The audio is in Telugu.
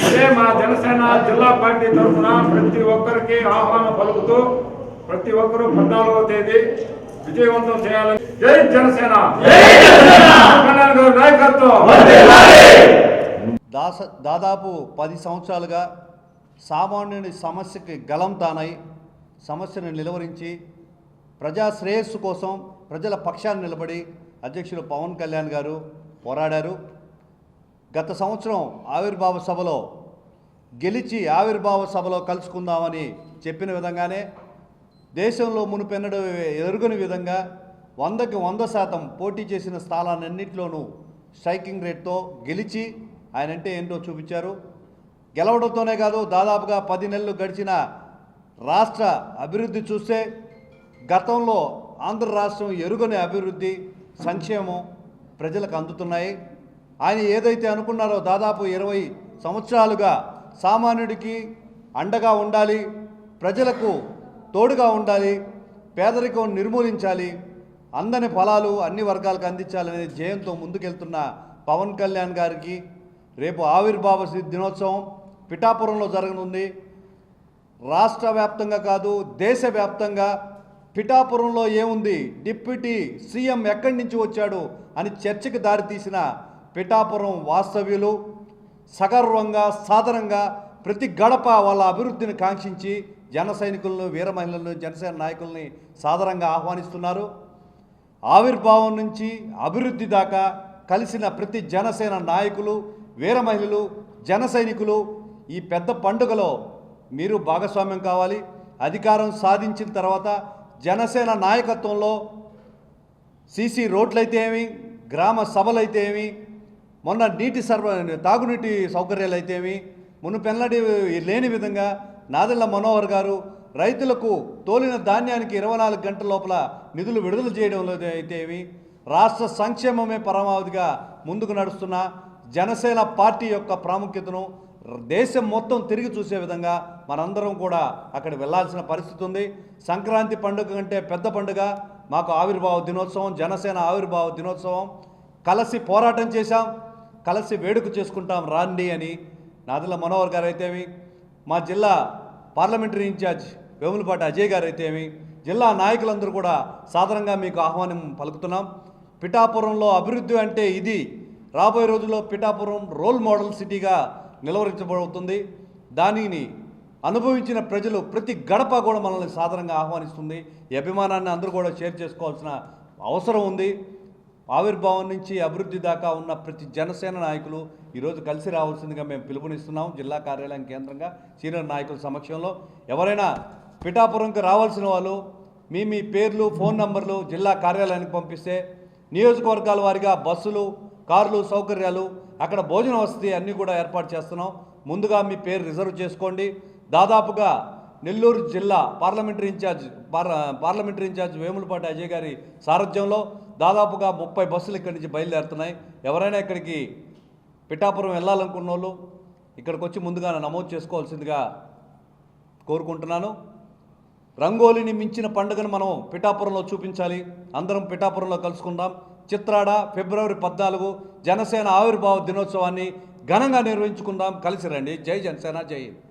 అదే మా జనసేన జిల్లా పార్టీ తరఫున ప్రతి ఒక్కరికి ఆహ్వానం పలుకుతూ ప్రతి ఒక్కరూ పద్నాలుగో తేదీ విజయవంతం చేయాలని జై జనసేన. నాయకత్వం. దాస దాదాపు పది సంవత్సరాలుగా సామాన్యుని సమస్యకి గలం తానై సమస్యను నిలువరించి ప్రజా శ్రేయస్సు కోసం ప్రజల పక్షాన్ని నిలబడి అధ్యక్షులు పవన్ కళ్యాణ్ గారు పోరాడారు. గత సంవత్సరం ఆవిర్భావ సభలో గెలిచి ఆవిర్భావ సభలో కలుసుకుందామని చెప్పిన విధంగానే దేశంలో మునుపెన్నడు ఎరుగని విధంగా వందకి వంద శాతం పోటీ చేసిన స్థానాలన్నింటిలోనూ స్ట్రైకింగ్ రేట్తో గెలిచి ఆయన అంటే ఏంటో చూపించారు. గెలవడంతోనే కాదు దాదాపుగా పది నెలలు గడిచిన రాష్ట్ర అభివృద్ధి చూస్తే గతంలో ఆంధ్ర రాష్ట్రం ఎరుగని అభివృద్ధి సంక్షేమం ప్రజలకు అందుతున్నాయి. ఆయన ఏదైతే అనుకున్నారో దాదాపు ఇరవై సంవత్సరాలుగా సామాన్యుడికి అండగా ఉండాలి ప్రజలకు తోడుగా ఉండాలి పేదరికం నిర్మూలించాలి అందని ఫలాలు అన్ని వర్గాలకు అందించాలనే జయంతో ముందుకెళ్తున్న పవన్ కళ్యాణ్ గారికి రేపు ఆవిర్భావ దినోత్సవం పిఠాపురంలో జరగనుంది. రాష్ట్ర వ్యాప్తంగా కాదు దేశవ్యాప్తంగా పిఠాపురంలో ఏముంది? డిప్యూటీ సీఎం ఎక్కడి నుంచి వచ్చాడు? అని చర్చకు దారితీసిన పిఠాపురం వాస్తవ్యులు సగర్వంగా సాధారణంగా ప్రతి గడప వాళ్ళ అభివృద్ధిని కాంక్షించి జన సైనికులను వీర మహిళలను జనసేన నాయకుల్ని సాధారణంగా ఆహ్వానిస్తున్నారు. ఆవిర్భావం నుంచి అభివృద్ధి దాకా కలిసిన ప్రతి జనసేన నాయకులు వీర మహిళలు జన సైనికులు ఈ పెద్ద పండుగలో మీరు భాగస్వామ్యం కావాలి. అధికారం సాధించిన తర్వాత జనసేన నాయకత్వంలో సీసీ రోడ్లైతే ఏమి గ్రామ సభలైతే ఏమి మొన్న నీటి సర్వ తాగునీటి సౌకర్యాలు అయితే ఏమి మునుపెన్నడి లేని విధంగా నాదెళ్ళ మనోహర్ గారు రైతులకు తోలిన ధాన్యానికి ఇరవై నాలుగు గంటల లోపల నిధులు విడుదల చేయడంలో అయితే ఏమి రాష్ట్ర సంక్షేమమే పరమావధిగా ముందుకు నడుస్తున్న జనసేన పార్టీ యొక్క ప్రాముఖ్యతను దేశం మొత్తం తిరిగి చూసే విధంగా మనందరం కూడా అక్కడ వెళ్ళాల్సిన పరిస్థితి ఉంది. సంక్రాంతి పండుగ కంటే పెద్ద పండుగ మాకు ఆవిర్భావ దినోత్సవం జనసేన ఆవిర్భావ దినోత్సవం. కలిసి పోరాటం చేశాం కలిసి వేడుక చేసుకుంటాం రాండి అని నాదిల మనోహర్ గారు అయితేమి మా జిల్లా పార్లమెంటరీ ఇన్ఛార్జ్ వేములపాటి అజయ్ గారు అయితేమి జిల్లా నాయకులందరూ కూడా సాధారణంగా మీకు ఆహ్వానం పలుకుతున్నాం. పిఠాపురంలో అభివృద్ధి అంటే ఇది. రాబోయే రోజుల్లో పిఠాపురం రోల్ మోడల్ సిటీగా నిలవరించబడుతుంది. దానిని అనుభవించిన ప్రజలు ప్రతి గడప కూడా మనల్ని సాధారణంగా ఆహ్వానిస్తుంది. ఈ అభిమానాన్ని అందరూ కూడా షేర్ చేసుకోవాల్సిన అవసరం ఉంది. ఆవిర్భావం నుంచి అభివృద్ధి దాకా ఉన్న ప్రతి జనసేన నాయకులు ఈరోజు కలిసి రావాల్సిందిగా మేము పిలుపునిస్తున్నాం. జిల్లా కార్యాలయం కేంద్రంగా సీనియర్ నాయకుల సమక్షంలో. ఎవరైనా పిఠాపురంకి రావాల్సిన వాళ్ళు మీ మీ పేర్లు ఫోన్ నంబర్లు జిల్లా కార్యాలయానికి పంపిస్తే నియోజకవర్గాల వారిగా బస్సులు కార్లు సౌకర్యాలు అక్కడ భోజన వసతి అన్నీ కూడా ఏర్పాటు చేస్తున్నాం. ముందుగా మీ పేరు రిజర్వ్ చేసుకోండి. దాదాపుగా నెల్లూరు జిల్లా parliamentary in charge parliamentary in charge Vemulapati Ajay గారి సారథ్యంలో దాదాపుగా ముప్పై బస్సులు ఇక్కడి నుంచి బయలుదేరుతున్నాయి. ఎవరైనా ఇక్కడికి పిఠాపురం వెళ్ళాలనుకున్న వాళ్ళు ఇక్కడికి వచ్చి ముందుగా నమోదు చేసుకోవాల్సిందిగా కోరుకుంటున్నాను. రంగోలిని మించిన పండుగను మనం పిఠాపురంలో చూపించాలి. అందరం పిఠాపురంలో కలుసుకుందాం. చిత్రాడ ఫిబ్రవరి పద్నాలుగు జనసేన ఆవిర్భావ దినోత్సవాన్ని ఘనంగా నిర్వహించుకుందాం. కలిసి రండి. జై జనసేన జై హింద్.